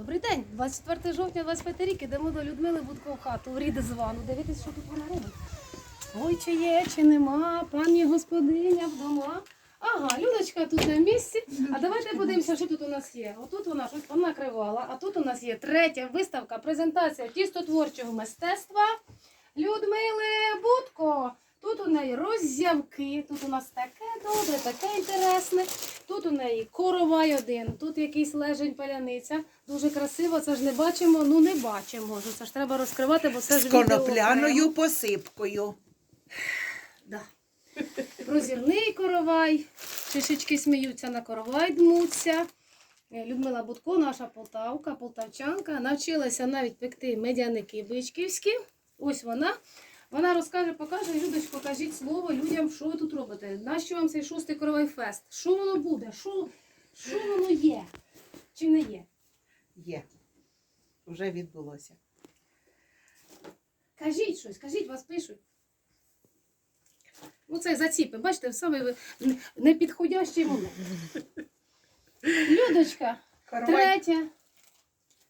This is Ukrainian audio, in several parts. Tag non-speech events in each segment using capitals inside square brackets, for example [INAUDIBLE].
Добрий день, 24 жовтня, 25 рік, ідемо до Людмили Будко хату, в рідзвану. Дивитись, що тут вона робить. Ой, чи є, чи нема, пані господиня вдома. Ага, Людочка тут на місці. А давайте подивимося, що тут у нас є. Отут вона щось понакривала, а тут у нас є третя виставка, презентація тістотворчого мистецтва Людмили Будко. Тут у неї роззявки, тут у нас таке добре, таке інтересне. Тут у неї коровай один, тут якийсь лежень паляниця. Дуже красиво, це ж не бачимо, ну не бачимо. Це ж треба розкривати, бо це ж з конопляною посипкою. Да. Прозірний коровай, шишечки сміються на коровай дмуться. Е, Людмила Будко, наша полтавка, полтавчанка, навчилася навіть пекти медяники бичківські. Ось вона. Вона розкаже, покаже, Людочко, кажіть слово людям, що ви тут робите. Нащо вам цей шостий коровай фест? Що воно буде? Що, що воно є? Чи не є? Є. Вже відбулося. Кажіть щось, кажіть, вас пишуть. Оце заціпи, бачите, в самий непідходящий момент. [LAUGHS] Людочка, третя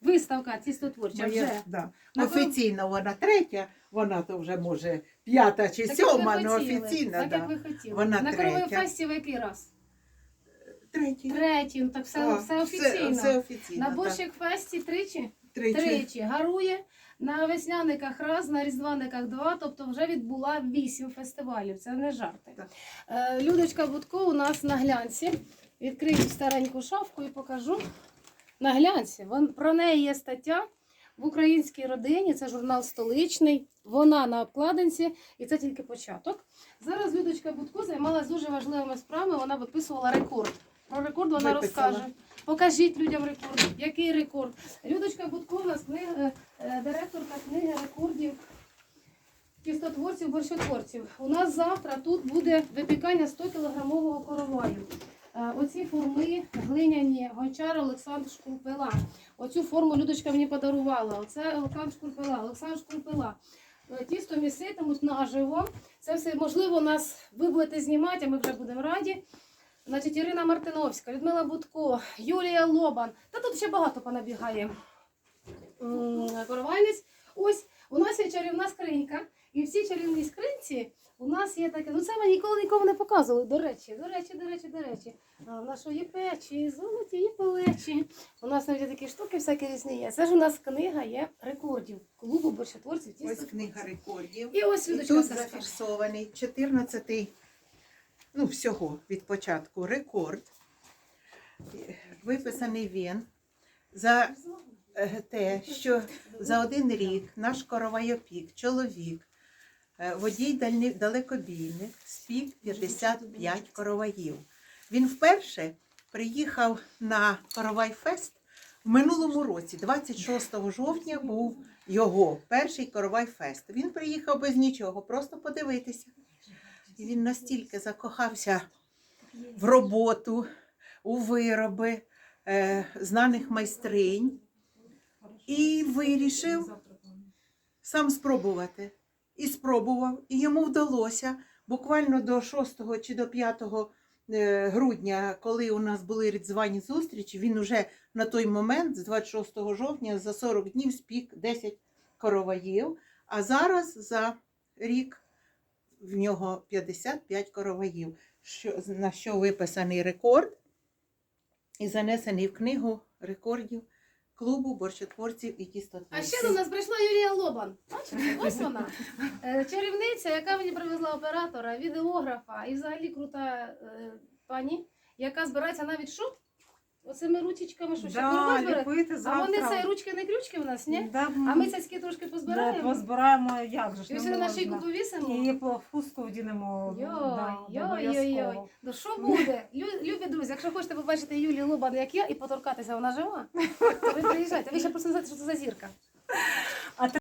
виставка тістотворча Моя, вже. да. На Офіційно вона третя, вона то вже може п'ята чи Так, як ви сьома, але хотіли, офіційно, Так, як да. ви хотіли. Вона На коровий фесті в який раз? Третя. Третій, ну так все, А, все офіційно. Все, офіційно. на так. борщик фесті тричі? Тричі. Тричі. Гарує. На весняниках раз, на різдваниках два, тобто вже відбула вісім фестивалів. Це не жарти. Так. Е, Людочка Будко у нас на глянці. Відкрию стареньку шафку і покажу. На глянці. Вон, про неї є стаття в українській родині. Це журнал столичний. Вона на обкладинці, і це тільки початок. Зараз Людочка Будко займалася дуже важливими справами. Вона виписувала рекорд. Про рекорд вона Виписала. розкаже. Покажіть людям рекорд. Який рекорд? Людочка Будко у нас книга, е, директорка книги рекордів тістотворців, борщотворців. У нас завтра тут буде випікання 100 кілограмового короваю. Е, Оці форми глиняні гончар Олександр Шкурпила. Оцю форму Людочка мені подарувала. Оце Олександр Шкурпила. Олександр Шкурпила. Е, Тісто міситимуть наживо. Це все можливо нас ви будете знімати, а ми вже будемо раді. Значить, Ірина Мартиновська, Людмила Будко, Юлія Лобан. Та тут ще багато понабігає коровайниць. Ось у нас є чарівна скринька. І в цій чарівній скринці нас є таке. Ну це ми ніколи нікому не показували. До речі, до речі, до речі, до речі. А, в нас що є печі, золоті, є пелечі. У нас навіть такі штуки всякі різні є. Це ж у нас книга є рекордів клубу борщотворців. Ось книга рекордів. І ось І тут зафіксований 14-й, ну всього від початку рекорд. Виписаний він за е, те, що за один рік наш коровайопік, чоловік, водій далекобійник, спік 55 короваїв. Він вперше приїхав на Коровайфест в минулому році, 26 жовтня, був його перший Коровайфест. Він приїхав без нічого, просто подивитися. І він настільки закохався в роботу, у вироби е, знаних майстринь і вирішив сам спробувати. І спробував, і йому вдалося. Буквально до 6 чи до 5 е, грудня, коли у нас були різдвяні зустрічі, він уже на той момент, з 26 жовтня, за 40 днів спік 10 короваїв, а зараз за рік в нього 55 короваїв, на що виписаний рекорд і занесений в книгу рекордів клубу борщотворців і А ще до нас прийшла Юлія Лобан. Бачите, ось вона. Е, Чарівниця, яка мені привезла оператора, відеографа і взагалі крута е, пані, яка збирається навіть що? Оцими ручечками, що ще Да, ліпити А завтра. вони це ручки не крючки в нас, ні? Да, А ми цяцьки трошки да, позбираємо. позбираємо, як же ж І не все на шийку можна. повісимо. І по хустку вдінемо. Йой, да, йой, йой, йой. обов'язково. Ну що буде? Лю- Любі друзі, якщо хочете побачити Юлію Лобан, як я, і поторкатися, вона жива, то ви приїжджайте. Ви ще просто не знаєте, що це за зірка.